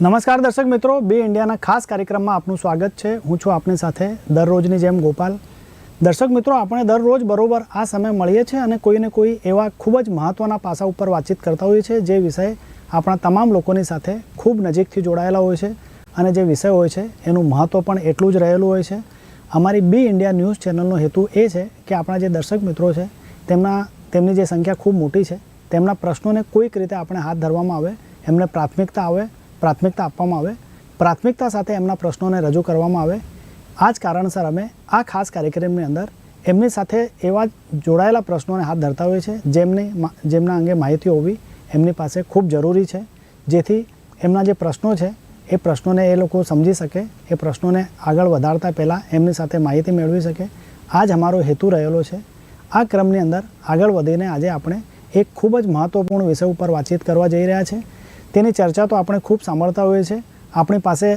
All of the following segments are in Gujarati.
નમસ્કાર દર્શક મિત્રો, બે ઇન્ડિયાના ખાસ કાર્યક્રમમાં આપનું સ્વાગત છે. હું છું આપની સાથે દરરોજની જેમ ગોપાલ. દર્શક મિત્રો, આપણે દરરોજ બરોબર આ સમય મળીએ છીએ અને કોઈને કોઈ એવા ખૂબ જ મહત્ત્વના પાસા ઉપર વાતચીત કરતા હોઈએ છીએ, જે વિષય આપણા તમામ લોકોની સાથે ખૂબ નજીકથી જોડાયેલા હોય છે અને જે વિષય હોય છે એનું મહત્ત્વ પણ એટલું જ રહેલું હોય છે. અમારી બી ઇન્ડિયા ન્યૂઝ ચેનલનો હેતુ એ છે કે આપણા જે દર્શક મિત્રો છે, તેમના, તેમની જે સંખ્યા ખૂબ મોટી છે, તેમના પ્રશ્નોને કોઈક રીતે આપણે હાથ ધરવામાં આવે, એમને પ્રાથમિકતા આવે પ્રાથમિકતા આપવામાં આવે, પ્રાથમિકતા સાથે એમના પ્રશ્નોને રજૂ કરવામાં આવે. આ જ કારણસર અમે આ ખાસ કાર્યક્રમની અંદર એમની સાથે એવા જોડાયેલા પ્રશ્નોને હાથ ધરતા હોઈએ છીએ, જેમની જેમના અંગે માહિતી હોવી એમની પાસે ખૂબ જરૂરી છે. જેથી એમના જે પ્રશ્નો છે, એ પ્રશ્નોને એ લોકો સમજી શકે, એ પ્રશ્નોને આગળ વધારતા પહેલાં એમની સાથે માહિતી મેળવી શકે. આ જ અમારો હેતુ રહેલો છે. આ ક્રમની અંદર આગળ વધીને આજે આપણે એક ખૂબ જ મહત્ત્વપૂર્ણ વિષય ઉપર વાતચીત કરવા જઈ રહ્યા છે તેની ચર્ચા તો આપણે ખૂબ સાંભળતા હોઈએ છીએ. આપણી પાસે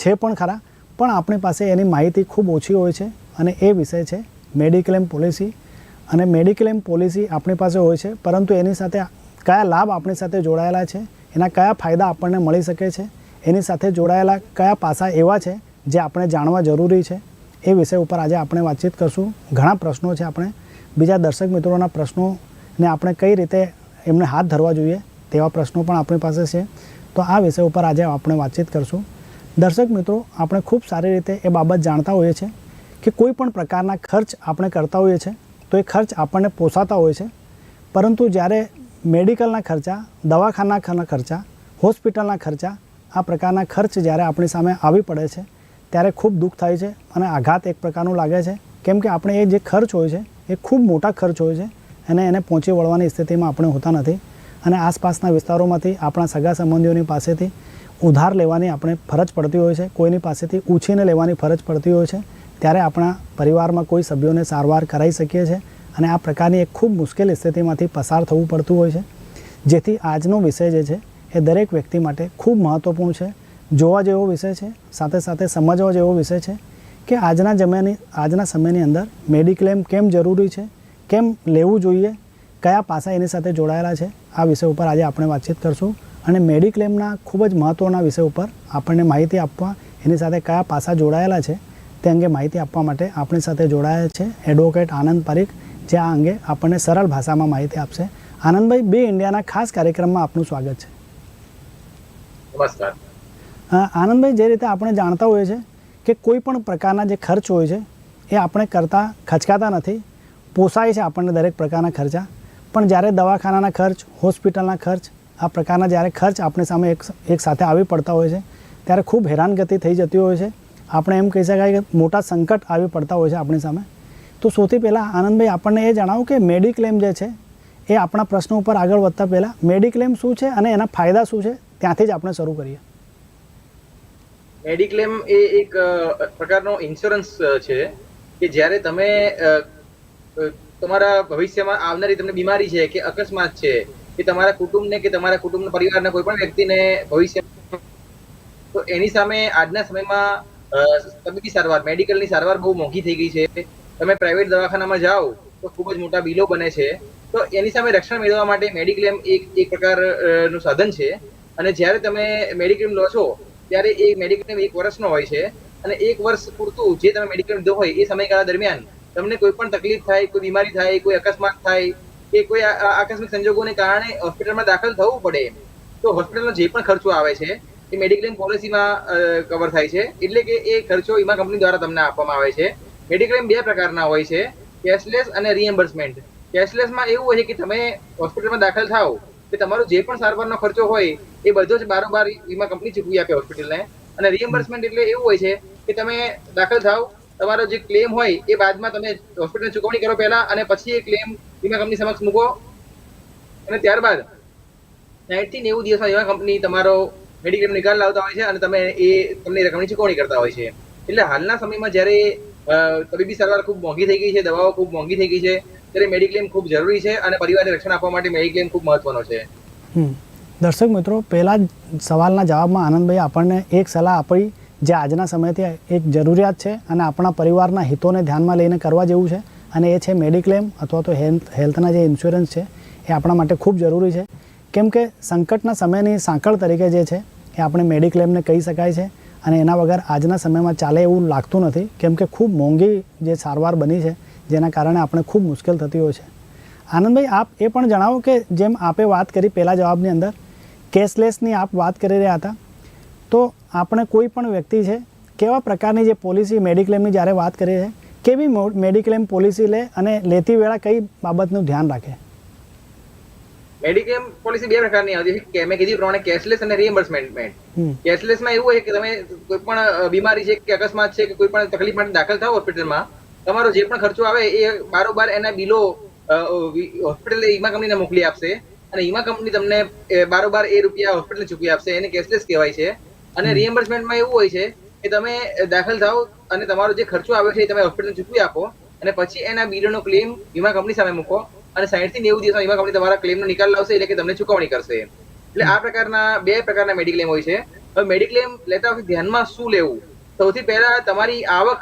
છે પણ ખરા, પણ આપણી પાસે એની માહિતી ખૂબ ઓછી હોય છે અને એ વિષય છે મેડિક્લેમ પોલિસી. અને મેડિક્લેમ પોલિસી આપણી પાસે હોય છે, પરંતુ એની સાથે કયા લાભ આપણી સાથે જોડાયેલા છે, એના કયા ફાયદા આપણને મળી શકે છે, એની સાથે જોડાયેલા કયા પાસા એવા છે જે આપણે જાણવા જરૂરી છે, એ વિષય ઉપર આજે આપણે વાતચીત કરશું. ઘણા પ્રશ્નો છે આપણે. બીજા દર્શક મિત્રોના પ્રશ્નોને આપણે કઈ રીતે એમને હાથ ધરવા જોઈએ તેવા પ્રશ્નો પણ આપણી પાસે છે. તો આ વિષય ઉપર આજે આપણે વાતચીત કરશું. દર્શક મિત્રો, આપણે ખૂબ સારી રીતે એ બાબત જાણતા હોઈએ છીએ કે કોઈ પણ પ્રકારના ખર્ચ આપણે કરતા હોઈએ છીએ તો એ ખર્ચ આપણને પોસાતા હોય છે. પરંતુ જ્યારે મેડિકલના ખર્ચા, દવાખાના ખર્ચા, હોસ્પિટલના ખર્ચા આ પ્રકારના ખર્ચ જ્યારે આપણી સામે આવી પડે છે, ત્યારે ખૂબ દુઃખ થાય છે અને આઘાત એક પ્રકારનું લાગે છે. કેમ કે આપણે એ જે ખર્ચ હોય છે, એ ખૂબ મોટા ખર્ચ હોય છે અને એને પહોંચી વળવાની સ્થિતિમાં આપણે હોતા નથી. અને આસપાસના વિસ્તારોમાંથી આપણા સગા સંબંધીઓની પાસેથી ઉધાર લેવાની આપણે ફરજ પડતી હોય છે. કોઈની પાસેથી ઉછીને લેવાની ફરજ પડતી હોય છે. ત્યારે આપણા પરિવારમાં કોઈ સભ્યોને સારવાર કરાવી શકીએ છીએ અને આ પ્રકારની એક ખૂબ મુશ્કેલ સ્થિતિમાંથી પસાર થવું પડતું હોય છે. જેથી આજનો વિષય જે છે એ દરેક વ્યક્તિ માટે ખૂબ મહત્ત્વપૂર્ણ છે. જોવા જેવો વિષય છે, સાથે સાથે સમજવા જેવો વિષય છે કે આજના જમ્યાની આજના સમયની અંદર મેડિક્લેમ કેમ જરૂરી છે? કેમ લેવું જોઈએ? કયા પાસા એની સાથે જોડાયેલા છે આ વિષય ઉપર આજે આપણે વાતચીત કરશું. અને મેડિક્લેમના ખૂબ જ મહત્ત્વના વિષય ઉપર આપણને માહિતી આપવા એની સાથે કયા પાસા જોડાયેલા છે તે અંગે માહિતી આપવા માટે આપણી સાથે જોડાયા છે એડવોકેટ આનંદ પારીખ જે આ અંગે આપણને સરળ ભાષામાં માહિતી આપશે. આનંદભાઈ બે ઇન્ડિયાના ખાસ કાર્યક્રમમાં આપનું સ્વાગત છે. નમસ્કાર. આનંદભાઈ જે રીતે આપણે જાણતા હોઈએ છીએ કે કોઈ પણ પ્રકારના જે ખર્ચ હોય છે એ આપણે કરતાં ખચકાતા નથી. પોસાય છે આપણને દરેક પ્રકારના ખર્ચા. પણ જ્યારે દવાખાનાના ખર્ચ, હોસ્પિટલના ખર્ચ, આ પ્રકારના જ્યારે ખર્ચ આપણી સામે એક એક સાથે આવી પડતા હોય છે, ત્યારે ખૂબ હેરાનગતિ થઈ જતી હોય છે. આપણે એમ કહી શકાય કે મોટા સંકટ આવી પડતા હોય છે આપણી સામે. તો સૌથી પહેલાં આનંદભાઈ, આપણને એ જણાવો કે મેડિક્લેમ જે છે, એ આપણા પ્રશ્નો ઉપર આગળ વધતા પહેલાં મેડિક્લેમ શું છે અને એના ફાયદા શું છે, ત્યાંથી જ આપણે શરૂ કરીએ. મેડિક્લેમ એ એક પ્રકારનો ઇન્સ્યોરન્સ છે કે જ્યારે તમે તમારા ભવિષ્યમાં આવનારી તમને બીમારી છે કે અકસ્માત છે, કે તમારા કુટુંબને કે તમારા કુટુંબના પરિવારના કોઈ પણ વ્યક્તિને ભવિષ્ય તો એની સામે આજના સમયમાં તબીબી સારવાર, મેડિકલની સારવાર બહુ મોંઘી થઈ ગઈ છે. તમે પ્રાઇવેટ દવાખાનામાં જાઓ તો ખૂબ જ મોટા બિલો બને છે. તો એની સામે રક્ષણ મેળવવા માટે મેડિક્લેમ એક એક પ્રકારનું સાધન છે. અને જ્યારે તમે મેડિક્લેમ લો છો, ત્યારે એ મેડિક્લેમ એક વર્ષનો હોય છે. અને એક વર્ષ પૂરતું જે તમે મેડિક્લેમ લીધો હોય એ સમયગાળા દરમિયાન તમને કોઈ પણ તકલીફ થાય, કોઈ બીમારી થાય, કોઈ અકસ્માત થાય, કે કોઈ આકસ્મિક સંજોગોને કારણે હોસ્પિટલમાં દાખલ થવું પડે, તો હોસ્પિટલનો જે પણ ખર્ચો આવે છે, એ મેડિક્લેમ પોલિસીમાં કવર થાય છે. એટલે કે એ ખર્ચો વીમા કંપની દ્વારા તમને આપવામાં આવે છે. મેડિક્લેમ બે પ્રકારના હોય છે, કેશલેસ અને રિએમ્બર્સમેન્ટ કેશલેસમાં એવું હોય છે કે તમે હોસ્પિટલમાં દાખલ થાવ કે તમારો જે પણ સારવારનો ખર્ચો હોય, એ બધો જ બારોબાર વીમા કંપની ચૂકવી આપે હોસ્પિટલને. અને રિએમ્બર્સમેન્ટ એટલે એવું હોય છે કે તમે દાખલ થાવ તમારો જે ક્લેમ હોય એ બાદમાં તમે હોસ્પિટલને ચૂકવણી કરો પહેલા અને પછી એ ક્લેમ વીમા કંપની સમક્ષ મૂકો. અને ત્યારબાદ સાઠથી નેવું દિવસમાં વીમા કંપની તમારો મેડિક્લેમ નિકાલ લાવતા હોય છે અને તમે એ તમને રકમની ચૂકવણી કરતા હોય છે. એટલે હાલના સમયમાં જ્યારે તબીબી સારવાર ખૂબ મોંઘી થઈ ગઈ છે, દવાઓ ખૂબ મોંઘી થઈ ગઈ છે, ત્યારે મેડિક્લેમ ખૂબ જરૂરી છે અને પરિવારને રક્ષણ આપવા માટે મેડિક્લેમ ખૂબ મહત્વનો છે. દર્શક મિત્રો, પહેલા સવાલના જવાબમાં આનંદભાઈ આપણને એક સલાહ આપી જે આજના સમયથી એક જરૂરિયાત છે અને આપણા પરિવારના હિતોને ધ્યાનમાં લઈને કરવા જેવું છે. અને એ છે મેડિક્લેમ અથવા તો હેલ્થ, હેલ્થના જે ઇન્સ્યોરન્સ છે, એ આપણા માટે ખૂબ જરૂરી છે. કેમ કે સંકટના સમયની સાંકળ તરીકે જે છે, એ આપણે મેડિક્લેમને કહી શકાય છે. અને એના વગર આજના સમયમાં ચાલે એવું લાગતું નથી. કેમ કે ખૂબ મોંઘી જે સારવાર બની છે, જેના કારણે આપણે ખૂબ મુશ્કેલ થતી હોય છે. આનંદભાઈ, આપ એ પણ જણાવો કે જેમ આપે વાત કરી પહેલા જવાબની અંદર, કેશલેસની આપ વાત કરી રહ્યા હતા. તો આપણે કોઈ પણ વ્યક્તિ છે કેવા પ્રકારની જે પોલિસી મેડિક્લેમની જ્યારે વાત કરીએ છીએ કેવી મેડિક્લેમ પોલિસી લે અને લેતી વેળા કઈ બાબતનું ધ્યાન રાખે? મેડિક્લેમ પોલિસી બે પ્રકારની આવતી છે. કે મેં કીધી પ્રમાણે કેશલેસ અને રિએમ્બર્સમેન્ટ કેશલેસમાં એવું હોય કે તમે કોઈ પણ બીમારી છે કે અકસ્માત છે કે કોઈ પણ તકલીફ માટે દાખલ થાવ હોસ્પિટલમાં તમારો જે પણ ખર્ચો આવે એ બારોબાર એના બિલો હોસ્પિટલ વીમા કંપનીને મોકલી આપશે અને વીમા કંપની તમને બારોબાર એ રૂપિયા હોસ્પિટલ ચૂકવી આપશે. એને કેશલેસ કહેવાય છે. અને રિએમ્બર્સમેન્ટમાં એવું હોય છે કે તમે દાખલ થાવ અને તમારો જે ખર્ચો આવે છે એ તમે હોસ્પિટલને ચૂકવી આપો અને પછી એના બિલનો ક્લેમ વીમા કંપની સામે મૂકો અને સાઈઠથી નેવું દિવસમાં વીમા કંપની તમારા ક્લેમનો નિકાલ લાવશે એટલે કે તમને ચૂકવણી કરશે. એટલે આ પ્રકારના બે પ્રકારના મેડિક્લેમ હોય છે. હવે મેડિક્લેમ લેતા વખતે ધ્યાનમાં શું લેવું? સૌથી પહેલા તમારી આવક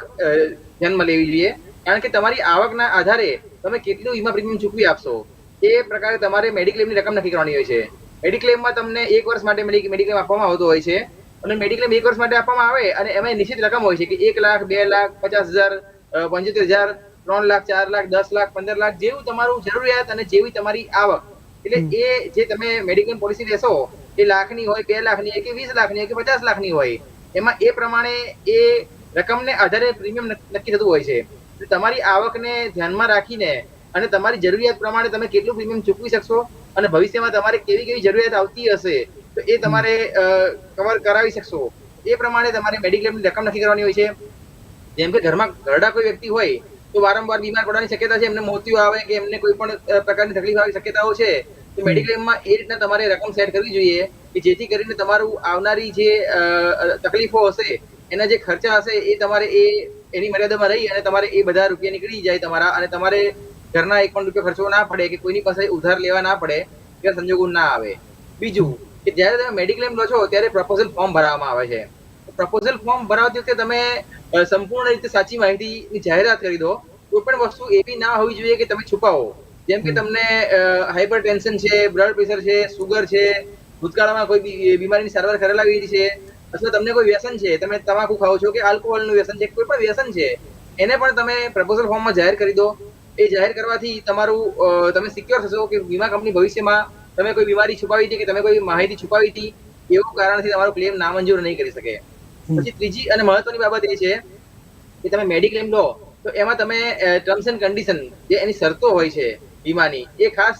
ધ્યાનમાં લેવી જોઈએ. કારણ કે તમારી આવકના આધારે તમે કેટલું વીમા પ્રીમિયમ ચૂકવી આપશો એ પ્રકારે તમારે મેડિક્લેમની રકમ નક્કી કરવાની હોય છે. મેડિક્લેમમાં તમને એક વર્ષ માટે મેડિક્લેમ આપવામાં આવતો હોય છે. અને મેડિક્લેમ એક વર્ષ માટે આપવામાં આવે અને એમાં નિશ્ચિત રકમ હોય છે કે એક લાખ બે લાખ પચાસ હજાર પંચોતેર હજાર ત્રણ લાખ ચાર લાખ દસ લાખ પંદર લાખ જેવું તમારું જરૂરિયાત અને જેવી તમારી આવક. એટલે એ જે તમે મેડિક્લેમ પોલિસી લેશો એ લાખની હોય બે લાખની હોય કે વીસ લાખની હોય કે પચાસ લાખની હોય એમાં એ પ્રમાણે એ રકમને આધારે પ્રીમિયમ નક્કી થતું હોય છે. તમારી આવકને ધ્યાનમાં રાખીને અને તમારી જરૂરિયાત પ્રમાણે તમે કેટલું પ્રીમિયમ ચૂકવી શકશો અને ભવિષ્યમાં તમારે કેવી કેવી જરૂરિયાત આવતી હશે તો એ તમારે કવર કરાવી શકશો. એ પ્રમાણે તમારે મેડિક્લેમની રકમ નક્કી કરવાની હોય છે. જેમ કે ઘરમાં ઘરડા કોઈ વ્યક્તિ હોય તો વારંવાર બીમાર પડવાની શક્યતા છે એમને મોતિયો આવે કે એમને કોઈ પણ પ્રકારની તકલીફ આવી શક્યતાઓ છે તો મેડિક્લેમમાં એ રીતના તમારે રકમ સેટ કરવી જોઈએ કે જેથી કરીને તમારું આવનારી જે તકલીફો હશે એના જે ખર્ચા હશે એ તમારે એ એની મર્યાદામાં રહી અને તમારે એ બધા રૂપિયા નીકળી જાય તમારા અને તમારે ઘરના એક પણ રૂપિયો ખર્ચવો ના પડે કે કોઈની પાસે ઉધાર લેવા ના પડે કે સંજોગો ના આવે. બીજું કે જ્યારે તમે મેડિક્લેમ લો છો ત્યારે પ્રપોઝલ ફોર્મ ભરવામાં આવે છે. પ્રપોઝલ ફોર્મ ભરાવતી વખતે તમે સંપૂર્ણ રીતે સાચી માહિતીની જાહેરાત કરી દો. કોઈ પણ વસ્તુ એવી ના હોવી જોઈએ કે તમે છુપાવો. જેમ કે તમને હાઈપર ટેન્શન છે બ્લડ પ્રેશર છે સુગર છે ભૂતકાળમાં કોઈ બી- બીમારીની સારવાર કરેલા હોય છે અથવા તમને કોઈ વ્યસન છે તમે તમાકુ ખાઓ છો કે આલ્કોહોલનું વ્યસન છે કોઈ પણ વ્યસન છે એને પણ તમે પ્રપોઝલ ફોર્મમાં જાહેર કરી દો. એ જાહેર કરવાથી તમારું તમે સિક્યોર થશો કે વીમા કંપની ભવિષ્યમાં તમે કોઈ બીમારી છુપાવી હતી કે તમે કોઈ માહિતી છુપાવી હતી એવું કારણથી તમારો ક્લેમ નામંજૂર નહીં કરી શકે? પછી ત્રીજી અને મહત્વની બાબત એ છે કે તમે મેડિક્લેમ લો તો એમાં તમે ટર્મ્સ એન્ડ કન્ડિશન જે એની શરતો હોય છે વીમાની એ ખાસ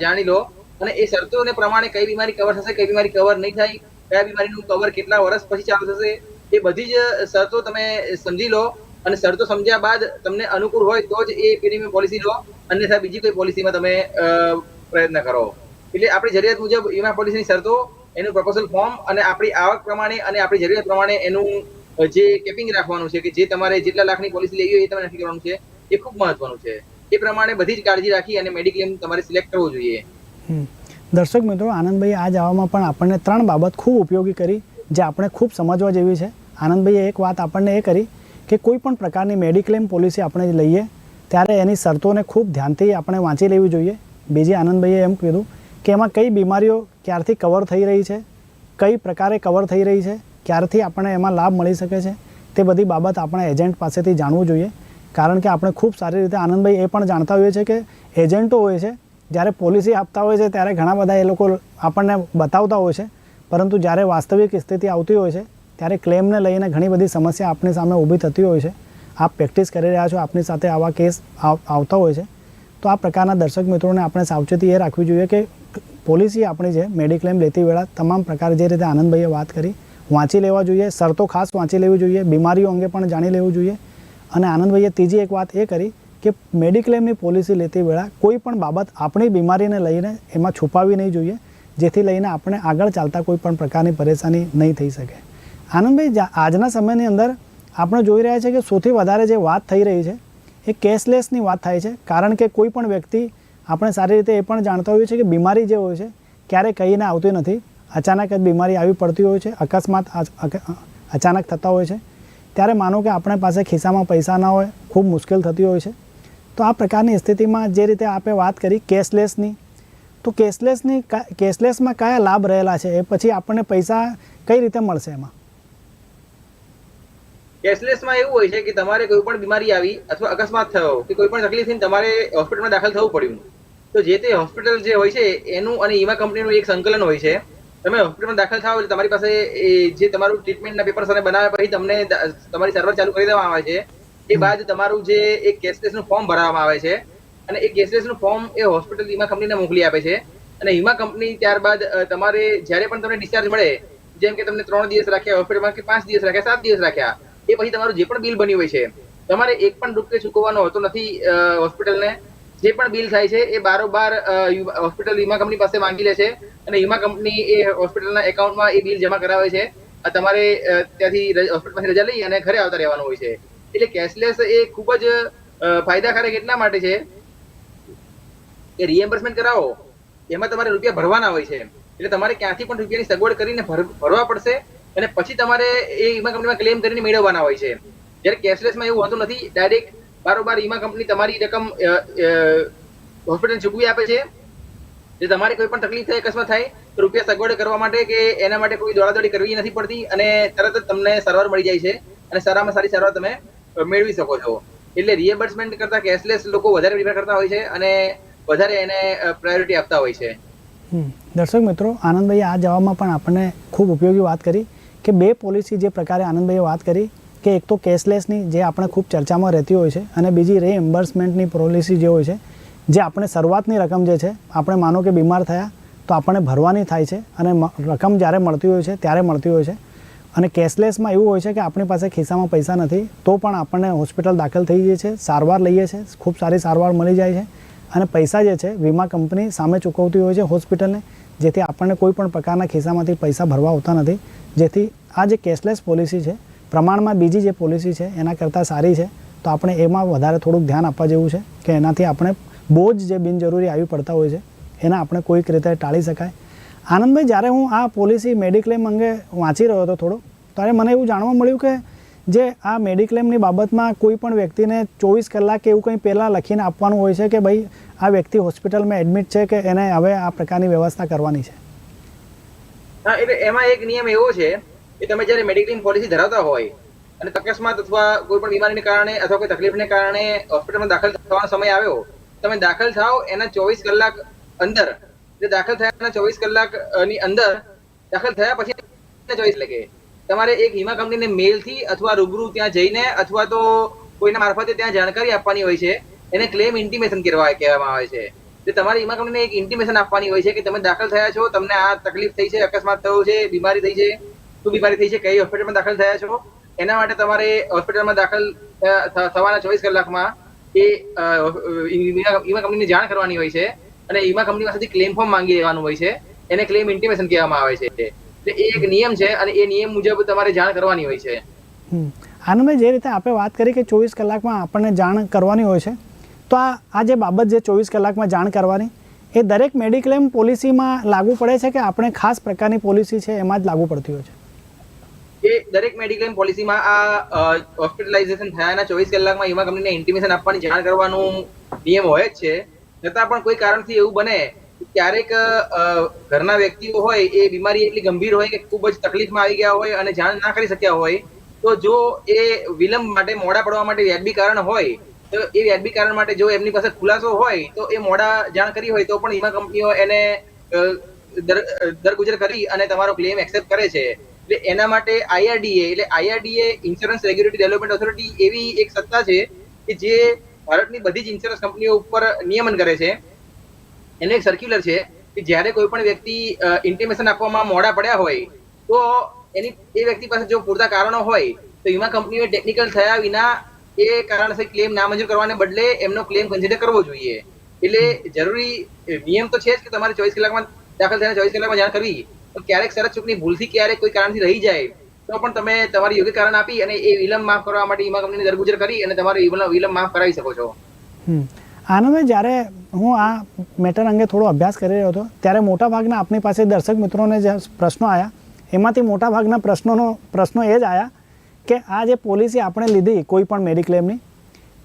જાણી લો અને એ શરતોને પ્રમાણે કઈ બીમારી કવર થશે કઈ બીમારી કવર નહીં થાય કયા બીમારીનું કવર કેટલા વર્ષ પછી ચાલુ થશે એ બધી જ શરતો તમે સમજી લો અને શરતો સમજ્યા બાદ તમને અનુકૂળ હોય તો જ એ પ્રીમિયમ પોલિસી લો અન્યથા બીજી કોઈ પોલિસીમાં તમે પ્રયત્ન કરો. એટલે આપણી જરૂરિયાત મુજબ વીમા પોલિસીની શરતો, એનું પ્રપોઝલ ફોર્મ અને આપણી આવક પ્રમાણે અને આપણી જરૂરિયાત પ્રમાણે એનું જે કેપિંગ રાખવાનું છે કે જે તમારે જેટલા લાખની પોલિસી લેવી હોય એ તમારે નક્કી કરવાનું છે, એ ખૂબ મહત્વનું છે. એ પ્રમાણે બધી જ કાળજી રાખી અને મેડિક્લેમ તમારે સિલેક્ટ કરવું જોઈએ. દર્શક મિત્રો આનંદભાઈ આ જવામાં પણ આપણને ત્રણ બાબત ખૂબ ઉપયોગી કરી, જે આપણે ખૂબ સમજવા જેવી છે. આનંદભાઈએ એક વાત આપણને એ કરી કે કોઈ પણ પ્રકારની મેડિક્લેમ પોલિસી આપણે લઈએ, ત્યારે એની શરતોને ખૂબ ધ્યાનથી આપણે વાંચી લેવી જોઈએ. બીજી આનંદભાઈએ એમ કીધું કે એમાં કઈ બીમારીઓ ક્યારથી કવર થઈ રહી છે, કઈ પ્રકારે કવર થઈ રહી છે, ક્યારથી આપણને એમાં લાભ મળી શકે છે, તે બધી બાબત આપણે એજન્ટ પાસેથી જાણવું જોઈએ. કારણ કે આપણે ખૂબ સારી રીતે આનંદભાઈ એ પણ જાણતા હોઈએ છીએ કે એજન્ટો હોય છે, જ્યારે પોલિસી આપતા હોય છે, ત્યારે ઘણા બધા એ લોકો આપણને બતાવતા હોય છે. પરંતુ જ્યારે વાસ્તવિક સ્થિતિ આવતી હોય છે, ત્યારે ક્લેમને લઈને ઘણી બધી સમસ્યા આપણી સામે ઊભી થતી હોય છે. આપ પ્રેક્ટિસ કરી રહ્યા છો, આપની સાથે આવા કેસ આવ- આવતા હોય છે. તો આ પ્રકારના દર્શક મિત્રોને આપણે સાવચેતી એ રાખવી જોઈએ કે પોલિસી આપણી છે મેડિક્લેમ લેતી વેળા તમામ પ્રકાર જે રીતે આનંદભાઈએ વાત કરી, વાંચી લેવા જોઈએ શરતો ખાસ વાંચી લેવી જોઈએ, બીમારીઓ અંગે પણ જાણી લેવું જોઈએ. અને આનંદભાઈએ ત્રીજી એક વાત એ કરી કે મેડિક્લેમની પોલિસી લેતી વેળા કોઈ પણ બાબત આપણી બીમારીને લઈને એમાં છુપાવી નહીં જોઈએ, જેથી લઈને આપણે આગળ ચાલતા કોઈ પણ પ્રકારની પરેશાની નહીં થઈ શકે. આનંદભાઈ આજના સમયની અંદર આપણે જોઈ રહ્યા છીએ કે સૌથી વધારે જે વાત થઈ રહી છે, એ કેશલેસની વાત થાય છે, કારણ કે કોઈ પણ વ્યક્તિ આપણે સારી રીતે એ પણ જાણતા હોઈએ છીએ કે બીમારી જે હોય છે ક્યારે કહીને આવતી નથી. અચાનક જ બીમારી આવી પડતી હોય છે, અકસ્માત અચાનક થતા હોય છે. ત્યારે માનો કે આપણે પાસે ખિસ્સામાં પૈસા ના હોય, ખૂબ મુશ્કેલ થતી હોય છે. તો આ પ્રકારની સ્થિતિમાં જે રીતે આપણે વાત કરી કેશલેસની, તો કેશલેસની કેશલેસમાં કયા લાભ રહેલા છે? એ પછી આપણને પૈસા કઈ રીતે મળશે એમાં? કેશલેસમાં એવું હોય છે કે તમારે કોઈ પણ બીમારી આવી અથવા અકસ્માત થયો કે કોઈ પણ તકલીફ થઈને તમારે હોસ્પિટલમાં દાખલ થવું પડ્યું. તો જે તે હોસ્પિટલ જે હોય છે, એનું અને વીમા કંપનીનું એક સંકલન હોય છે. તમે હોસ્પિટલમાં દાખલ થાવ એટલે તમારી પાસે જે તમારું ટ્રીટમેન્ટના પેપર્સ અને બનાવ્યા પછી તમને તમારી સારવાર ચાલુ કરી દેવામાં આવે છે. એ બાદ તમારું જે એક કેશલેસનું ફોર્મ ભરવામાં આવે છે. અને એ કેશલેસનું ફોર્મ એ હોસ્પિટલ વીમા કંપનીને મોકલી આપે છે. અને વીમા કંપની ત્યારબાદ તમારે જ્યારે પણ તમને ડિસ્ચાર્જ મળે, જેમ કે તમને ત્રણ દિવસ રાખ્યા હોસ્પિટલમાં કે પાંચ દિવસ રાખ્યા, સાત દિવસ રાખ્યા, એ પછી તમારું જે પણ બિલ બન્યું હોય છે, તમારે એક પણ રૂપિયો ચૂકવવાનો હોતો નથી હોસ્પિટલને જે પણ બિલ થાય છે, એ બારોબાર હોસ્પિટલ વીમા કંપની પાસે માંગી લે છે અને વીમા કંપની એ હોસ્પિટલના એકાઉન્ટમાં એ બિલ જમા કરાવે છે. તમારે ત્યાંથી હોસ્પિટલમાંથી રજા લઈ અને ઘરે આવતા રહેવાનું હોય છે. એટલે કેશલેસ એ ખૂબ જ ફાયદાકારક એટલા માટે છે કે રિએમ્બર્સમેન્ટ કરાવો. એમાં તમારે રૂપિયા ભરવાના હોય છે. એટલે તમારે ક્યાંથી પણ રૂપિયાની સગવડ કરીને ભર- ભરવા પડશે અને પછી તમારે એ વીમા કંપનીમાં ક્લેમ કરીને મેળવવાના હોય છે. જ્યારે કેશલેસમાં એવું હોતું નથી ડાયરેક્ટ બારોબાર વીમા કંપની તમારી રકમ હોસ્પિટલ ચૂકવી આપે છે? જે તમારે કોઈ પણ તકલીફ થાય, અકસ્માત થાય, તો રૂપિયા સગવડ કરવા માટે કે એના માટે કોઈ દોડાદોડી કરવી નથી પડતી અને તરત જ તમને સારવાર મળી જાય છે અને સારામાં સારી સારવાર તમે મેળવી શકો છો. એટલે રિએમ્બર્સમેન્ટ કરતા કેશલેસ લોકો વધારે પ્રિફર કરતા હોય છે અને વધારે એને પ્રાયોરિટી આપતા હોય છે. દર્શક મિત્રો, આનંદભાઈએ આ જવાબમાં પણ આપણને ખૂબ ઉપયોગી વાત કરી કે બે પોલિસી જે પ્રકારે આનંદભાઈએ વાત કરી કે એક તો કેશલેસની જે આપણે ખૂબ ચર્ચામાં રહેતી હોય છે અને બીજી રીએમ્બર્સમેન્ટની પોલિસી જે હોય છે, જે આપણે શરૂઆતની રકમ જે છે, આપણે માનો કે બીમાર થયા, તો આપણને ભરવાની થાય છે અને રકમ જ્યારે મળતી હોય છે, ત્યારે મળતી હોય છે. અને કેશલેસમાં એવું હોય છે કે આપણી પાસે ખિસ્સામાં પૈસા નથી, તો પણ આપણને હોસ્પિટલ દાખલ થઈ જઈએ છે, સારવાર લઈએ છીએ ખૂબ સારી સારવાર મળી જાય છે અને પૈસા જે છે, વીમા કંપની સામે ચૂકવતી હોય છે હોસ્પિટલને, જેથી આપણને કોઈ પણ પ્રકારના ખિસ્સામાંથી પૈસા ભરવા હોતા નથી. જેથી આ જે કેશલેસ પોલિસી છે પ્રમાણમાં બીજી જે પોલિસી છે, એના કરતાં સારી છે, તો આપણે એમાં વધારે થોડુંક ધ્યાન આપવા જેવું છે કે એનાથી આપણે બોજ જે બિનજરૂરી આવી પડતા હોય છે, એના આપણે કોઈક રીતે ટાળી શકાય. આનંદભાઈ, જ્યારે હું આ પોલિસી મેડિક્લેમ અંગે વાંચી રહ્યો હતો થોડો, ત્યારે મને એવું જાણવા મળ્યું કે જે આ મેડિક્લેમની બાબતમાં કોઈ પણ વ્યક્તિને ચોવીસ કલાક એવું કંઈ પહેલાં લખીને આપવાનું હોય છે કે ભાઈ, આ વ્યક્તિ હોસ્પિટલમાં એડમિટ છે કે એને હવે આ પ્રકારની વ્યવસ્થા કરવાની છે? એમાં એક નિયમ એવો છે કે તમે જ્યારે મેડિક્લેમ પોલિસી ધરાવતા હોય અને અકસ્માત અથવા કોઈ પણ બીમારીને કારણે અથવા કોઈ તકલીફને કારણે હોસ્પિટલમાં દાખલ થવાનો સમય આવ્યો, તમે દાખલ થાઓ એના ચોવીસ કલાક અંદર. એટલે દાખલ થયાના ચોવીસ કલાકની અંદર દાખલ થયા પછી ચોવીસ લાગે. તમારે એક વીમા કંપનીને મેલથી અથવા રૂબરૂ ત્યાં જઈને અથવા તો કોઈના મારફતે ત્યાં જાણકારી આપવાની હોય છે. એને ક્લેમ ઇન્ટિમેશન કરવા કહેવામાં આવે છે. એટલે તમારી વીમા કંપનીને એક ઇન્ટિમેશન આપવાની હોય છે કે તમે દાખલ થયા છો, તમને આ તકલીફ થઈ છે, અકસ્માત થયો છે, બીમારી થઈ છે. શું બીમારી થઈ છે, કઈ હોસ્પિટલમાં દાખલ થયા છો? એના માટે તમારે હોસ્પિટલમાં દાખલ થવાના ચોવીસ કલાકમાં એ વીમા કંપનીને જાણ કરવાની હોય છે અને વીમા કંપની પાસેથી ક્લેમ ફોર્મ માંગી લેવાનું હોય છે. એને ક્લેમ ઇન્ટિમેશન કહેવામાં આવે છે. એટલે એ એક નિયમ છે અને એ નિયમ મુજબ તમારે જાણ કરવાની હોય છે. આનંદભાઈ, જે રીતે આપણે વાત કરી કે ચોવીસ કલાકમાં આપણને જાણ કરવાની હોય છે, તો આ આ જે બાબત જે ચોવીસ કલાકમાં જાણ કરવાની, એ દરેક મેડિક્લેમ પોલિસીમાં લાગુ પડે છે કે આપણે ખાસ પ્રકારની પોલિસી છે એમાં જ લાગુ પડતી હોય છે? એ દરેક મેડિક્લેમ પોલિસીમાં આ હોસ્પિટલાઇઝેશન થયાના ચોવીસ કલાકમાં વીમા કંપનીને ઇન્ટિમેશન આપવાની જાણ કરવાનું નિયમ હોય જ છે. છતાં પણ કોઈ કારણથી એવું બને કે ક્યારેક ઘરના વ્યક્તિઓ હોય, એ બીમારી એટલી ગંભીર હોય કે ખૂબ જ તકલીફમાં આવી ગયા હોય અને જાણ ના કરી શક્યા હોય, તો જો એ વિલંબ માટે મોડા પડવા માટે વ્યાજબી કારણ હોય, તો એ વ્યાજબી કારણ માટે જો એમની પાસે ખુલાસો હોય, તો એ મોડા જાણ કરી હોય, તો પણ વીમા કંપનીઓ એને દર દરગુજર કરી અને તમારો ક્લેમ એક્સેપ્ટ કરે છે. એટલે એના માટે આઈઆરડીએ એટલે IRDA insurance regulatory development authority એવી એક સત્તા છે કે જે ભારતની બધી જ ઇન્સ્યોરન્સ કંપનીઓ ઉપર નિયમન કરે છે. એનું એક સર્ક્યુલર છે કે જ્યારે કોઈ પણ વ્યક્તિ ઇન્ટિમેશન આપવામાં મોડા પડ્યા હોય, તો એની, એ વ્યક્તિ પાસે જો પૂરતા કારણો હોય, તો વીમા કંપનીઓએ ટેકનિકલ થયા વિના એ કારણસર ક્લેમ નામંજૂર કરવાને બદલે એમનો ક્લેમ કન્સિડર કરવો જોઈએ. એટલે જરૂરી નિયમ તો છે જ કે તમારે ચોવીસ કલાકમાં દાખલ થઈને ચોવીસ કલાકમાં જાણ કરવી. ક્યારેક શરત ચૂકની ભૂલથી ક્યારેક કોઈ કારણથી રહી જાય, તો પણ તમે તમારી યોગ્ય કારણ આપી અને એ વિલંબ માફ કરવા માટે વીમા કંપનીને દરગુજર કરી અને તમારો વિલંબ માફ કરાવી શકો છો. આનંદભાઈ જ્યારે હું આ મેટર અંગે થોડો અભ્યાસ કરી રહ્યો હતો, ત્યારે મોટાભાગના આપણી પાસે દર્શક મિત્રોને જે પ્રશ્નો આવ્યા એમાંથી મોટાભાગના પ્રશ્નોનો, પ્રશ્નો એ જ આવ્યા કે આ જે પોલિસી આપણે લીધી કોઈ પણ મેડિક્લેમની,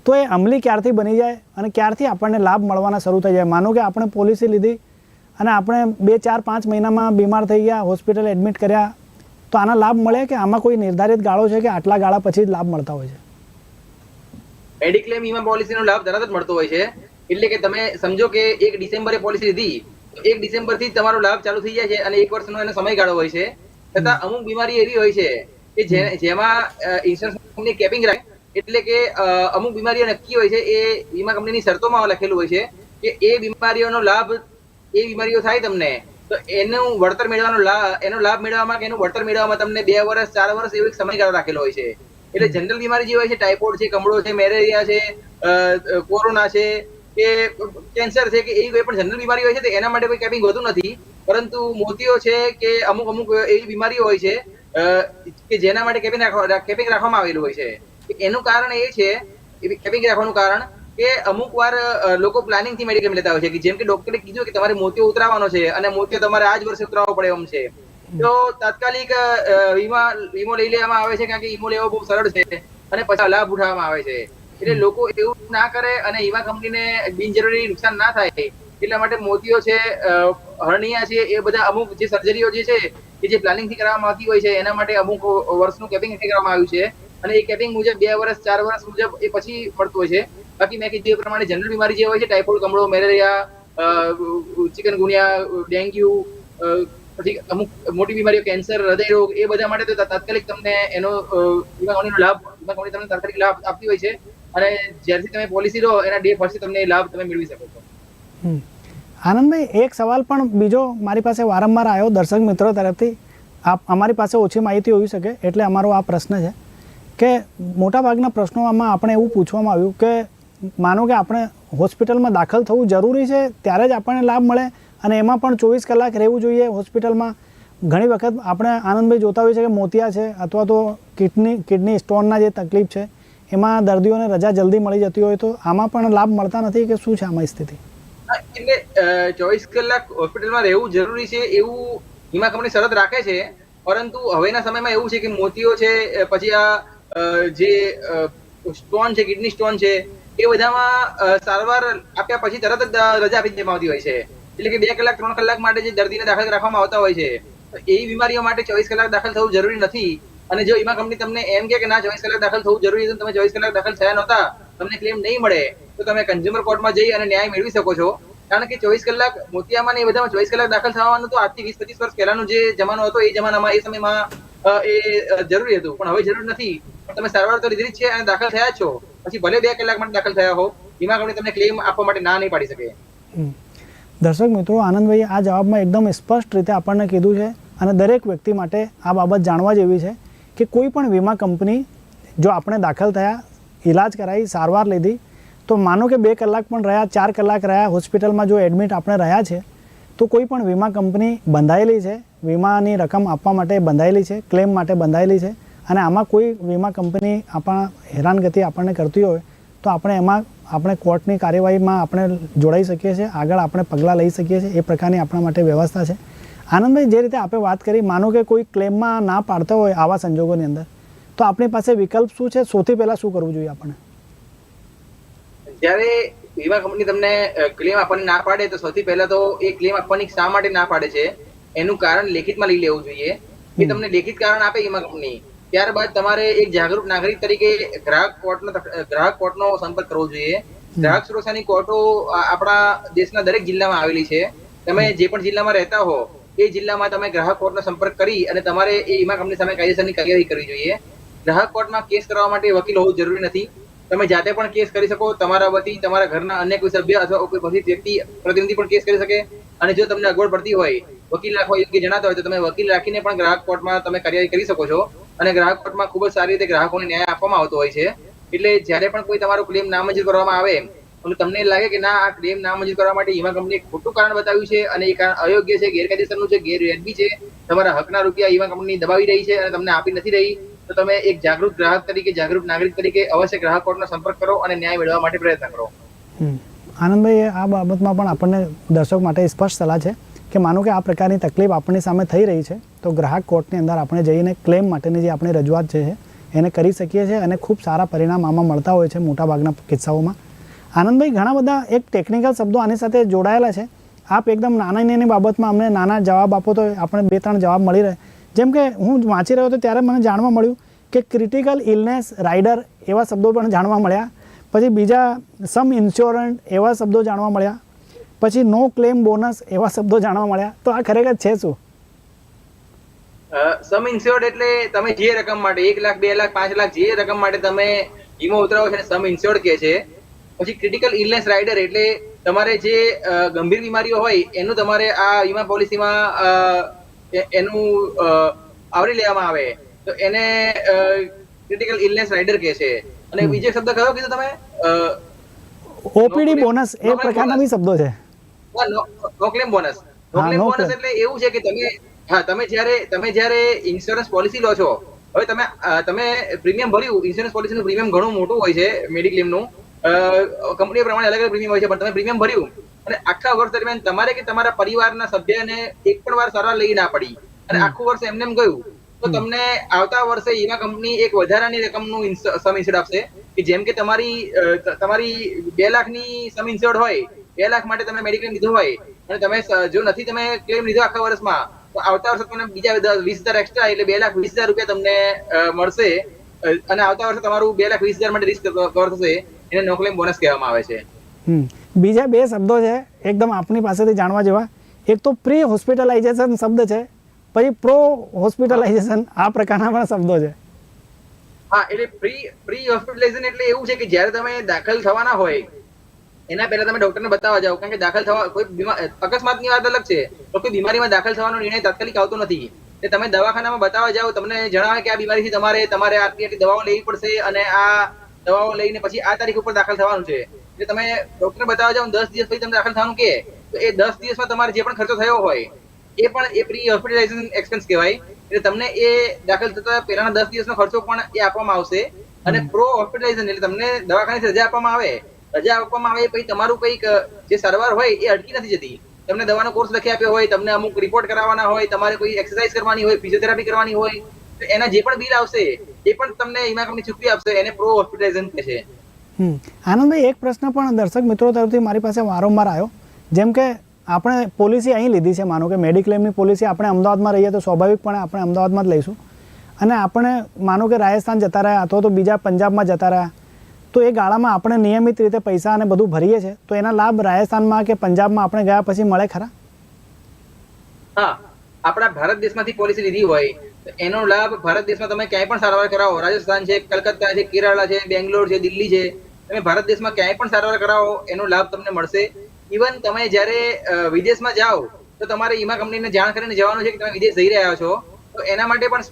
તો એ અમલી ક્યારથી બની જાય અને ક્યારથી આપણને લાભ મળવાના શરૂ થઈ જાય માનો કે આપણે પોલિસી લીધી અને આપણે બે ચાર પાંચ મહિનામાં બીમાર થઈ ગયા હોસ્પિટલ એડમિટ કર્યા તો આના લાભ મળે કે આમાં કોઈ નિર્ધારિત ગાળો છે કે આટલા ગાળા પછી જ લાભ મળતા હોય છે? મેડિક્લેમ વીમા પોલિસીનો લાભ તરત જ મળતો હોય છે. એટલે કે તમે સમજો કે એક ડિસેમ્બરે પોલિસી લીધી એક ડિસેમ્બરથી તમારો લાભ ચાલુ થઈ જાય છે અને એક વર્ષનો એનો સમયગાળો હોય છે. છતાં અમુક બીમારી એવી હોય છે કે જેમાં ઇન્સ્યોરન્સ કંપની કેપિંગ રાખે એટલે કે અમુક બીમારીઓ નક્કી હોય છે એ વીમા કંપનીની શરતોમાં લખેલું હોય છે કે એ બીમારીઓનો લાભ એ બીમારીઓ થાય તમને. તો એનું વળતર મેળવવાનો લાભ એનો લાભ મેળવવામાં કે એનું વળતર મેળવવામાં તમને બે વર્ષ, ચાર વર્ષ એવો એક સમયગાળો રાખેલો હોય છે. એટલે જનરલ બીમારી જે હોય છે ટાઇફોઇડ છે, કમળો છે મેલેરિયા છે કોરોના છે, કે કેન્સર છે, કે એવી કોઈ પણ જનરલ બીમારી હોય છે, તો એના માટે કોઈ કેપિંગ હોતું નથી. પરંતુ મોતીઓ છે કે અમુક અમુક એવી બીમારીઓ હોય છે કે જેના માટે કેપિંગ રાખવા કેપિંગ રાખવામાં આવેલું હોય છે. એનું કારણ એ છે કેપિંગ રાખવાનું કારણ કે અમુક વાર લોકો પ્લાનિંગથી મેડિક્લેમ લેતા હોય છે, કે જેમ કે ડોક્ટરે કીધું કે તમારે મોતિયો ઉતરાવવાનો છે, અને મોતિયો તમારે આ જ વર્ષે ઉતરાવવો પડે એમ છે. તો તાત્કાલિક વીમા, વીમો લઈ લેવામાં આવે છે, કારણ કે વીમો લેવો બહુ સરળ છે, અને પછી લાભ ઉઠાવવામાં આવે છે. એટલે લોકો એવું ના કરે અને વીમા કંપનીને બિનજરૂરી નુકસાન ના થાય. એટલા માટે મોતીઓ છે હર્નિયા છે, એ બધા અમુક જે સર્જરીઓ જે છે, કે જે પ્લાનિંગથી કરવામાં આવતી હોય છે, એના માટે અમુક વર્ષનું કેપિંગ કરવામાં આવ્યું છે. અને એ કેપિંગ મુજબ બે વર્ષ, ચાર વર્ષ મુજબ એ પછી મળતું હોય છે. બાકી મેં કીધું એ પ્રમાણે જનરલ બીમારી જે હોય છે ટાઇફોઇડ કમળો મેલેરિયા ચિકનગુનિયા ડેન્ગ્યુ પછી અમુક મોટી બીમારીઓ કેન્સર હૃદય રોગ, એ બધા માટે તો તાત્કાલિક તમને એનો વીમા કંપનીનો લાભ વીમા કંપની તમને તાત્કાલિક લાભ આપતી હોય છે. અને જ્યારથી તમે પોલિસી લો, એના ડે પરથી તમને લાભ તમે મેળવી શકો છો. આનંદભાઈ, એક સવાલ પણ બીજો મારી પાસે વારંવાર આવ્યો દર્શક મિત્રો તરફથી. આપ, અમારી પાસે ઓછી માહિતી હોઈ શકે, એટલે અમારો આ પ્રશ્ન છે કે મોટાભાગના પ્રશ્નોમાં આપણે એવું પૂછવામાં આવ્યું કે માનો કે આપણે હોસ્પિટલમાં દાખલ થવું જરૂરી છે, ત્યારે જ આપણને લાભ મળે અને એમાં પણ ચોવીસ કલાક રહેવું જોઈએ હોસ્પિટલમાં. ઘણી વખત આપણે આનંદભાઈ જોતા હોઈએ છીએ કે મોતિયા છે અથવા તો કિડની કિડની સ્ટોનના જે તકલીફ છે, એમાં દર્દીઓને રજા જલ્દી મળી જતી હોય તો આમાં પણ લાભ મળતા નથી કે શું છે આમાં સ્થિતિ? એટલે ચોવીસ કલાક હોસ્પિટલમાં રહેવું જરૂરી છે એવું વીમા કંપની શરત રાખે છે, પરંતુ હવેના સમયમાં એવું છે કે મોતીઓ છે પછી આ જે સ્ટોન છે, કિડની સ્ટોન છે એ બધામાં સારવાર આપ્યા પછી તરત જ રજા આપી દેવામાં આવતી હોય છે. એટલે કે બે કલાક, ત્રણ કલાક માટે જે દર્દીને દાખલ રાખવામાં આવતા હોય છે એ બીમારીઓ માટે ચોવીસ કલાક દાખલ થવું જરૂરી નથી. અને જો વીમા કંપની તમને એમ કે ના, ચોવીસ કલાક દાખલ થવું જરૂરી છે તમે ચોવીસ કલાક દાખલ થયા નહોતા, તમને ક્લેમ નહીં મળે, તો તમે કન્ઝ્યુમર કોર્ટમાં જઈ અને ન્યાય મેળવી શકો છો. કારણ કે ચોવીસ કલાક મોતિયામાં એ બધામાં ચોવીસ કલાક દાખલ થવાનું તો આજથી વીસ, પચીસ વર્ષ પહેલાનો જે જમાનો હતો, એ જમાનામાં, એ સમયમાં એ જરૂરી હતું. પણ હવે જરૂર નથી. તમે સારવાર તો લીધી જ છે અને દાખલ થયા છો. પછી ભલે બે કલાક માટે દાખલ થયા હો વીમા કંપની તમને ક્લેમ આપવા માટે ના નહીં પાડી શકે દર્શક મિત્રો, આનંદભાઈએ આ જવાબમાં એકદમ સ્પષ્ટ રીતે આપણને કીધું છે અને દરેક વ્યક્તિ માટે આ બાબત જાણવા જેવી છે કે કોઈ પણ વીમા કંપની જો આપણે દાખલ થયા, ઈલાજ કરાવી સારવાર લીધી, તો માનો કે બે કલાક પણ રહ્યા, ચાર કલાક રહ્યા, હોસ્પિટલમાં જો એડમિટ આપણે રહ્યા છે, તો કોઈ પણ વીમા કંપની બંધાયેલી છે, વીમાની રકમ આપવા માટે બંધાયેલી છે ક્લેમ માટે બંધાયેલી છે અને આમાં કોઈ વીમા કંપની આપણા હેરાનગતિ આપણને કરતી હોય તો આપણે એમાં આપણે કોર્ટની કાર્યવાહીમાં આપણે જોડાઈ શકીએ છીએ આગળ આપણે પગલાં લઈ શકીએ છીએ એ પ્રકારની આપણા માટે વ્યવસ્થા છે. આનંદભાઈ જે રીતે આપણે વાત કરી માનો કે કોઈ ક્લેમમાં ના પાડતા હોય આવા સંજોગોની અંદર તો આપણી પાસે વિકલ્પ શું છે? સૌથી પહેલાં શું કરવું જોઈએ આપણે જ્યારે વીમા કંપની તમને ક્લેમ આપવાની ના પાડે તો સૌથી પહેલા તો એ ક્લેમ આપવાની શા માટે ના પાડે છે? એનું કારણ લેખિતમાં લઈ લેવું જોઈએ. કે તમને લેખિત કારણ આપે વીમા કંપની. ત્યારબાદ તમારે એક જાગૃત નાગરિક તરીકે ગ્રાહક કોર્ટનો ગ્રાહક કોર્ટનો સંપર્ક કરવો જોઈએ. ગ્રાહક સુરક્ષાની કોર્ટો આપણા દેશના દરેક જિલ્લામાં આવેલી છે. તમે જે પણ જિલ્લામાં રહેતા હો એ જિલ્લામાં તમે ગ્રાહક કોર્ટનો સંપર્ક કરી અને તમારે એ વીમા કંપની સામે કાયદેસરની કાર્યવાહી કરવી જોઈએ. ગ્રાહક કોર્ટમાં કેસ કરવા માટે વકીલ હોવું જરૂરી નથી. તમે જાતે પણ કેસ કરી શકો તમારા વતી તમારા ઘરના અન્ય કોઈ સભ્ય અથવા કોઈ પછી વ્યક્તિ પ્રતિનિધિ પણ કેસ કરી શકે. અને જો તમને અગવડ પડતી હોય વકીલ રાખવા યોગ્ય જણાતા હોય તો તમે વકીલ રાખીને પણ ગ્રાહક કોર્ટમાં તમે કાર્યવાહી કરી શકો છો. અને ગ્રાહક કોર્ટમાં ખૂબ જ સારી રીતે ગ્રાહકોને ન્યાય આપવામાં આવતો હોય છે. એટલે જ્યારે પણ કોઈ તમારો ક્લેમ નામંજૂર કરવામાં આવે અને તમને લાગે કે ના, આ ક્લેમ નામંજૂર કરવા માટે વીમા કંપનીએ ખોટું કારણ બતાવ્યું છે અને એ કારણ અયોગ્ય છે, ગેરકાયદેસરનું છે ગેરવ્યાજબી છે, તમારા હકના રૂપિયા વીમા કંપની દબાવી રહી છે અને તમને આપી નથી રહી, તો તમે એક જાગૃત ગ્રાહક તરીકે, જાગૃત નાગરિક તરીકે અવશ્ય ગ્રાહક કોર્ટનો સંપર્ક કરો અને ન્યાય મેળવવા માટે પ્રયત્ન કરો. આનંદભાઈ આ બાબતમાં પણ આપણને દર્શક માટે સ્પષ્ટ સલાહ છે. કે માનો કે આ પ્રકારની તકલીફ આપણી સામે થઈ રહી છે, તો ગ્રાહક કોર્ટની અંદર આપણે જઈને ક્લેમ માટેની જે આપણી રજૂઆત છે, એને કરી શકીએ છીએ અને ખૂબ સારા પરિણામ આમાં મળતા હોય છે મોટાભાગના કિસ્સાઓમાં. આનંદભાઈ, ઘણા બધા એક ટેકનિકલ શબ્દો આની સાથે જોડાયેલા છે. આપ એકદમ નાની નાની બાબતમાં અમને નાના જવાબ આપો તો આપણે બે ત્રણ જવાબ મળી રહે. જેમ કે હું વાંચી રહ્યો હતો ત્યારે મને જાણવા મળ્યું કે ક્રિટિકલ ઇલનેસ રાઇડર એવા શબ્દો પણ જાણવા મળ્યા. પછી બીજા સમ ઇન્સ્યોરન્ટ એવા શબ્દો જાણવા મળ્યા. પછી નો ક્લેમ બોનસ એવા શબ્દો જાણવા મળ્યા. તો આ ખરેખર છે શું? સમ ઇન્સ્યોર્ડ એટલે તમે જે રકમ માટે એક લાખ બે લાખ પાંચ લાખ જે રકમ માટે તમે વીમો ઉતરાવો છો સમ ઇન્સ્યોર્ડ કહે છે. પછી ક્રિટિકલ ઇલનેસ રાઇડર એટલે તમારે જે ગંભીર બીમારીઓ હોય એનું તમારે આ વીમા પોલિસીમાં એનું આવરી લેવામાં આવે. તો એને ક્રિટિકલ ઇલનેસ રાઇડર કહે છે. અને બીજો શબ્દ કયો કીધો તમે? ઓપીડી બોનસ એ પ્રકારના બી શબ્દો છે. No claim bonus no claim bonus એટલે એવું છે કે તમે હા તમે જ્યારે તમે જ્યારે ઇન્સ્યોરન્સ પોલિસી લો છો હવે તમે તમે પ્રીમિયમ ભર્યું ઇન્સ્યોરન્સ પોલિસીનું પ્રીમિયમ ઘણું મોટું હોય છે મેડિક્લેમનું કંપની પ્રમાણે અલગ અલગ પ્રીમિયમ હોય છે પણ તમે પ્રીમિયમ ભર્યું. અને આખા વર્ષ દરમિયાન તમારે કે તમારા પરિવારના સભ્યને એક પણ વાર સારવાર લઈ ના પડી. અને આખું વર્ષ એમને એમ ગયું. તો તમને આવતા વર્ષે વીમા કંપની એક વધારાની રકમનું સમ ઇન્સ્યોર્ડ આપશે. કે જેમ કે તમારી તમારી બે લાખની સમ ઇન્સ્યોર્ડ હોય બે લાખ માટે તમે મેડિક્લેમ લીધો હોય અને તમે જો નથી તમે ક્લેમ લીધો આખા વર્ષમાં તો આવતા વર્ષે તમને બીજા વીસ હજાર એક્સ્ટ્રા એટલે બે લાખ વીસ હજાર રૂપિયા તમને મળશે. અને આવતા વર્ષે તમારું બે લાખ વીસ હજાર માટે રિસ્ક કવર થશે. એને નો ક્લેમ બોનસ કહેવામાં આવે છે. બીજા બે શબ્દો છે એકદમ આપની પાસેથી જાણવા જેવા. એક તો પ્રી હોસ્પિટલાઇઝેશન શબ્દ છે પછી પ્રો હોસ્પિટલાઇઝેશન આ પ્રકારના પણ શબ્દો છે. હા એટલે પ્રી પ્રી હોસ્પિટલાઇઝેશન એટલે એવું છે કે જ્યારે તમે દાખલ થવાના હોય એના પહેલા તમે ડોક્ટરને બતાવવા જાઓ કારણ કે દાખલ થવા કોઈ અકસ્માતની વાત અલગ છે તો કોઈ બીમારીમાં દાખલ થવાનો નિર્ણય તાત્કાલિક આવતો નથી. એટલે તમે દવાખાનામાં બતાવવા જાઓ તમને જણાવે કે આ બીમારીથી તમારે તમારે આટલી આટલી દવાઓ લેવી પડશે અને આ દવાઓ લઈને પછી આ તારીખ ઉપર દાખલ થવાનું છે. એટલે તમે ડોક્ટરને બતાવવા જાઓ દસ દિવસ પછી તમને દાખલ થવાનું કે તો એ દસ દિવસમાં તમારે જે પણ ખર્ચો થયો હોય એ પણ એ પ્રી હોસ્પિટલાઇઝેશન એક્સપેન્સ કહેવાય. એટલે તમને એ દાખલ થતા પહેલાના દસ દિવસનો ખર્ચો પણ એ આપવામાં આવશે. અને પ્રો હોસ્પિટલાઇઝેશન એટલે તમને દવાખાનેથી રજા આપવામાં આવે રજા આપવામાં આવે, પછી તમારું કંઈક જે સારવાર હોય એ અટકી નથી જતી. તમને દવાનો કોર્સ લખી આપ્યો હોય, તમને અમુક રિપોર્ટ કરાવવાના હોય, તમારે કોઈ એક્સરસાઇઝ કરવાની હોય ફિઝિયોથેરાપી કરવાની હોય, તો એના જે પણ બિલ આવશે, એ પણ તમને વીમા કંપની ચૂકવી આપશે, એને પ્રો હોસ્પિટલાઇઝેશન કહે છે. આનંદભાઈ, એક પ્રશ્ન પણ દર્શક મિત્રો તરફથી મારી પાસે વારંવાર આવ્યો. જેમ કે આપણે પોલિસી અહીં લીધી છે, માનો કે મેડિક્લેમની પોલિસી આપણે અમદાવાદમાં રહીએ તો સ્વાભાવિકપણે આપણે અમદાવાદમાં જ લઈશું. અને આપણે, માનો કે રાજસ્થાન જતા રહ્યા અથવા તો બીજા પંજાબમાં જતા રહ્યા તો એ ગાળામાં આપણે નિયમિત રીતે પૈસા અને બધું ભરીએ છીએ. તો એના લાભ રાજસ્થાનમાં કે પંજાબમાં આપણે ગયા પછી મળે ખરા? હા, આપણા ભારત દેશમાંથી પોલિસી લીધી હોય એનો લાભ ભારત દેશમાં તમે ક્યાંય પણ સારવાર કરાવો. રાજસ્થાન છે, કલકત્તા છે કેરાલા છે, બેંગ્લોર છે, દિલ્હી છે, તમે ભારત દેશમાં ક્યાંય પણ સારવાર કરાવો, એનો લાભ તમને મળશે. ઇવન તમે જ્યારે વિદેશમાં જાઓ, તો તમારે વીમા કંપનીને જાણ કરીને જવાનું છે કે તમે વિદેશ જઈ રહ્યા છો. તો એના માટે પણ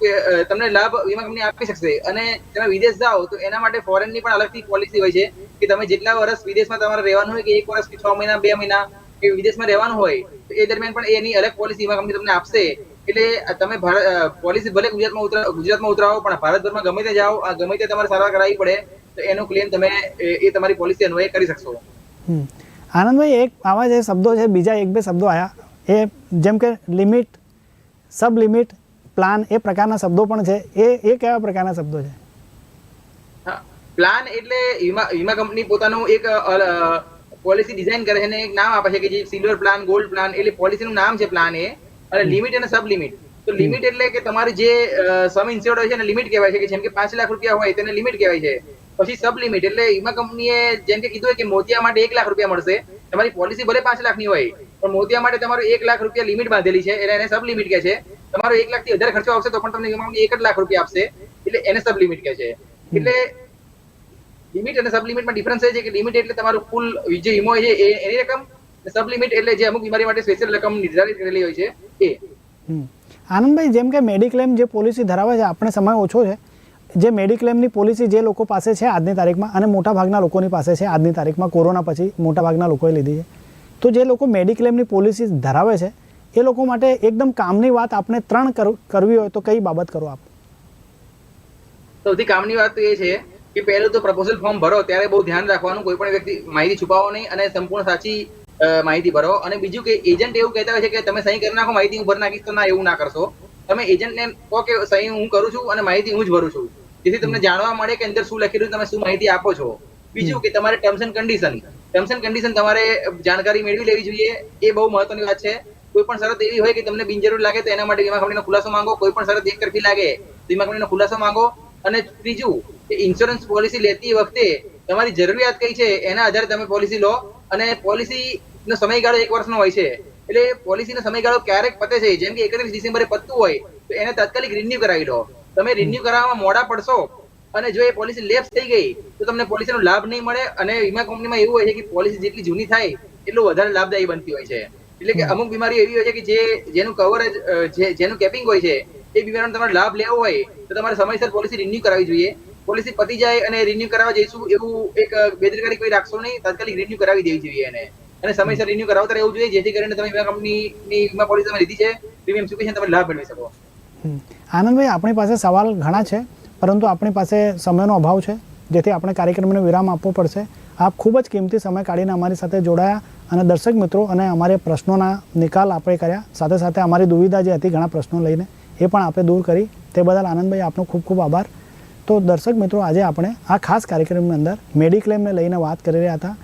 તમને લાભ વીમા કંપની આપી શકશે. અને તમે વિદેશ જાઓ, તો એના માટે ફોરેનની પણ અલગથી પોલિસી હોય છે, કે તમે જેટલા વર્ષ વિદેશમાં તમારે રહેવાનું હોય, કે એક વર્ષ કે છ મહિના, બે મહિના કે વિદેશમાં રહેવાનું હોય, તો એ દરમિયાન પણ એની અલગ પોલિસી વીમા કંપની તમને આપશે. એટલે તમે પોલિસી ભલે ગુજરાતમાં ઉતરા ગુજરાતમાં ઉતરાવો, પણ ભારતભરમાં ગમે તે જાઓ ગમે તે તમારે સારવાર કરાવવી પડે, તો એનો ક્લેમ તમે એ તમારી પોલિસી અન્વયે કરી શકશો. આનંદભાઈ, એક આવા જે શબ્દો છે, બીજા એક બે શબ્દો આવ્યા એ જેમ કે લિમિટ સબ લિમિટ પ્લાન એ પ્રકારના શબ્દો પણ છે. એ એ કેવા પ્રકારના શબ્દો છે? પ્લાન એટલે વીમા કંપની પોતાનું એક પોલિસી ડિઝાઇન કરે છે અને એક નામ આપે છે કે જે સિલ્વર પ્લાન, ગોલ્ડ પ્લાન એટલે પોલિસીનું નામ છે પ્લાન એ, અને લિમિટ અને સબ લિમિટ તો લિમિટ એટલે કે તમારી જે સમ ઇન્સ્યોર્ડ હોય છે એને લિમિટ કહેવાય છે કે જેમ કે પાંચ લાખ રૂપિયા હોય તેને લિમિટ કહેવાય છે. પછી સબ લિમિટ એટલે વીમા કંપનીએ જેમ કે કીધું કે મોતિયા માટે એક લાખ રૂપિયા મળશે. તમારી પોલિસી ભલે પાંચ લાખની હોય પણ મોતિયા માટે તમારું એક લાખ રૂપિયા લિમિટ બાંધેલી છે. એટલે એને સબ લિમિટ કે છે. તમારો એક લાખથી વધારે ખર્ચો આવશે તો પણ તમને વીમા એક જ લાખ રૂપિયા આપશે. એટલે એને સબ લિમિટ કે છે. એટલે લિમિટ અને સબ લિમિટમાં ડિફરન્સ એ છે કે લિમિટ એટલે તમારું કુલ જે વીમો છે એ એની રકમ સબ લિમિટ એટલે જે અમુક બીમારી માટે સ્પેશિયલ રકમ નિર્ધારિત કરેલી હોય છે એ. આનંદભાઈ, જેમ કે મેડિક્લેમ જે પોલિસી ધરાવે છે, આપણે સમય ઓછો છે, જે મેડિક્લેમની પોલિસી જે લોકો પાસે છે આજની તારીખમાં અને મોટાભાગના લોકોની પાસે છે આજની તારીખમાં, કોરોના પછી મોટાભાગના લોકોએ લીધી છે. તો જે લોકો મેડિક્લેમની પોલિસી ધરાવે છે, એ લોકો માટે એકદમ કામની વાત આપણે ત્રણ કરવી હોય તો કઈ બાબત કરો આપ? સૌથી કામની વાત એ છે કે પહેલું તો પ્રપોઝલ ફોર્મ ભરો, ત્યારે બહુ ધ્યાન રાખવાનું, કોઈ પણ વ્યક્તિ માહિતી છુપાવો નહીં અને સંપૂર્ણ સાચી માહિતી ભરો. અને બીજું કે એજન્ટ એવું કહેતા હોય છે કે તમે સહી કરી નાખો, માહિતી હું ભરી નાખીશ તો ના, એવું ના કરશો. તમે એજન્ટને કહો કે સહી હું કરું છું અને માહિતી હું જ ભરું છું. જેથી તમને જાણવા મળે કે અંદર શું લખેલું તમે શું માહિતી આપો છો. બીજું કે તમારે terms and condition terms and condition તમારે જાણકારી મેળવી લેવી જોઈએ. એ બહુ મહત્વની વાત છે. કોઈ પણ શરત એવી હોય કે તમને બિનજરૂર લાગે તો એના માટે વીમા કંપનીનો ખુલાસો માંગો. કોઈ પણ શરત એકતરફી લાગે વીમા કંપનીનો ખુલાસો માંગો. અને ત્રીજું કે ઇન્સ્યોરન્સ પોલિસી લેતી વખતે તમારી જરૂરિયાત કઈ છે એના આધારે તમે પોલિસી લો. અને પોલિસી નો સમયગાળો એક વર્ષનો હોય છે. એટલે પોલિસીનો સમયગાળો ક્યારેક પતે છે. જેમ કે એકત્રીસ ડિસેમ્બરે પતતું હોય તો એને તાત્કાલિક રિન્યુ કરાવી લો. તમે રિન્યુ કરાવવામાં મોડા પડશો અને જો એ પોલિસી લેપ્સ થઈ ગઈ તો તમને પોલિસીનો લાભ નહીં મળે અને વીમા કંપનીમાં એવું હોય છે કે પોલિસી જેટલી જૂની થાય એટલું વધારે લાભદાયી બનતી હોય છે. એટલે કે અમુક બીમારી એવી હોય છે કે જે જેનું કવરેજ જેનું કેપિંગ હોય છે એ બીમારીનો તમારે લાભ લેવો હોય તો તમારે સમયસર પોલિસી રિન્યુ કરાવવી જોઈએ. પોલિસી પતી જાય અને રિન્યુ કરાવવા જઈશું એવું એક બેદરકારી કોઈ રાખશો નહીં તાત્કાલિક રિન્યુ કરાવી દેવી જોઈએ એને. અને સમયસર રિન્યુ કરાવતા રહેવું જોઈએ જેથી કરીને તમે વીમા કંપનીની વીમા પોલિસી તમે લીધી છે પ્રીમિયમ ચૂકવીને તમે લાભ મેળવી શકો. આનંદભાઈ આપણી પાસે સવાલ ઘણા છે. પરંતુ આપણી પાસે સમયનો અભાવ છે. જેથી આપણે કાર્યક્રમને વિરામ આપવો પડશે. આપ ખૂબ જ કિંમતી સમય કાઢીને અમારી સાથે જોડાયા અને દર્શક મિત્રો અને અમારે પ્રશ્નોના નિકાલ આપણે કર્યા. સાથે સાથે અમારી દુવિધા જે હતી ઘણા પ્રશ્નો લઈને એ પણ આપણે દૂર કરી. તે બદલ આનંદભાઈ, આપનો ખૂબ ખૂબ આભાર. તો દર્શક મિત્રો, આજે આપણે આ ખાસ કાર્યક્રમની અંદર મેડિક્લેમને લઈને વાત કરી રહ્યા હતા.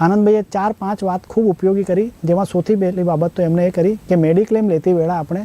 આનંદભાઈએ ચાર પાંચ વાત ખૂબ ઉપયોગી કરી. જેમાં સૌથી પહેલી બાબત તો એમણે એ કરી કે મેડિક્લેમ લેતી વેળા આપણે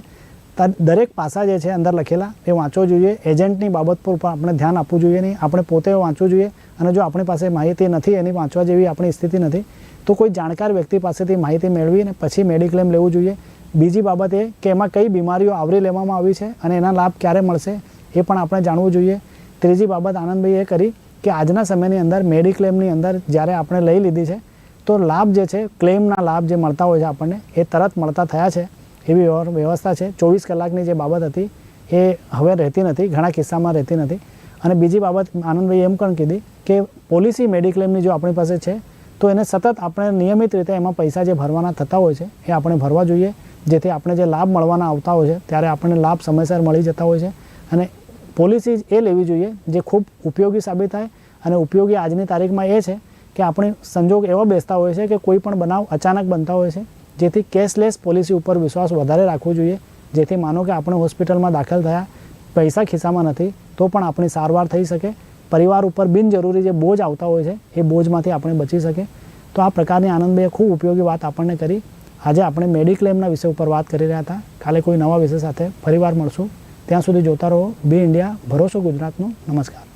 દરેક પાસા જે છે અંદર લખેલા, એ વાંચવો જોઈએ. એજન્ટની બાબત પર પણ આપણે ધ્યાન આપવું જોઈએ નહીં. આપણે પોતે વાંચવું જોઈએ અને જો આપણી પાસે માહિતી નથી, એની વાંચવા જેવી આપણી સ્થિતિ નથી, તો કોઈ જાણકાર વ્યક્તિ પાસેથી માહિતી મેળવીને પછી મેડિક્લેમ લેવું જોઈએ. બીજી બાબત એ કે એમાં કઈ બીમારીઓ આવરી લેવામાં આવી છે અને એના લાભ ક્યારે મળશે, એ પણ આપણે જાણવું જોઈએ. ત્રીજી બાબત આનંદભાઈ એ કરી કે આજના સમયની અંદર મેડિક્લેમની અંદર જ્યારે આપણે લઈ લીધી છે, તો લાભ જે છે, ક્લેમના લાભ જે મળતા હોય છે આપણને, એ તરત મળતા થયા છે. એવી વ્યવસ્થા છે. ચોવીસ કલાકની જે બાબત હતી, એ હવે રહેતી નથી, ઘણા કિસ્સામાં રહેતી નથી. અને બીજી બાબત આનંદભાઈ એમ પણ કીધી કે પોલિસી મેડિક્લેમની જો આપણી પાસે છે, તો એને સતત આપણે નિયમિત રીતે એમાં પૈસા જે ભરવાના થતા હોય છે, એ આપણે ભરવા જોઈએ. જેથી આપણે જે લાભ મળવાના આવતા હોય છે, ત્યારે આપણને લાભ સમયસર મળી જતા હોય છે. અને પોલિસી એ લેવી જોઈએ, જે ખૂબ ઉપયોગી સાબિત થાય. અને ઉપયોગી આજની તારીખમાં એ છે કે આપણે સંજોગ એવા બેસતા હોય છે કે કોઈ પણ બનાવ અચાનક બનતા હોય છે જેથી કેશલેસ પોલિસી ઉપર વિશ્વાસ વધારે રાખવો જોઈએ. જેથી માનો કે આપણે હોસ્પિટલમાં દાખલ થયા, પૈસા ખિસ્સામાં નથી, તો પણ આપણી સારવાર થઈ શકે. પરિવાર ઉપર બિનજરૂરી જે બોજ આવતા હોય છે, એ બોજમાંથી આપણે બચી શકે તો આ પ્રકારની આનંદભાઈએ ખૂબ ઉપયોગી વાત આપણને કરી. આજે આપણે મેડિક્લેમના વિષય ઉપર વાત કરી રહ્યા હતા. કાલે કોઈ નવા વિષય સાથે ફરીવાર મળશું. ત્યાં સુધી જોતા રહો. બી ઇન્ડિયા, ભરોસો ગુજરાતનો. નમસ્કાર.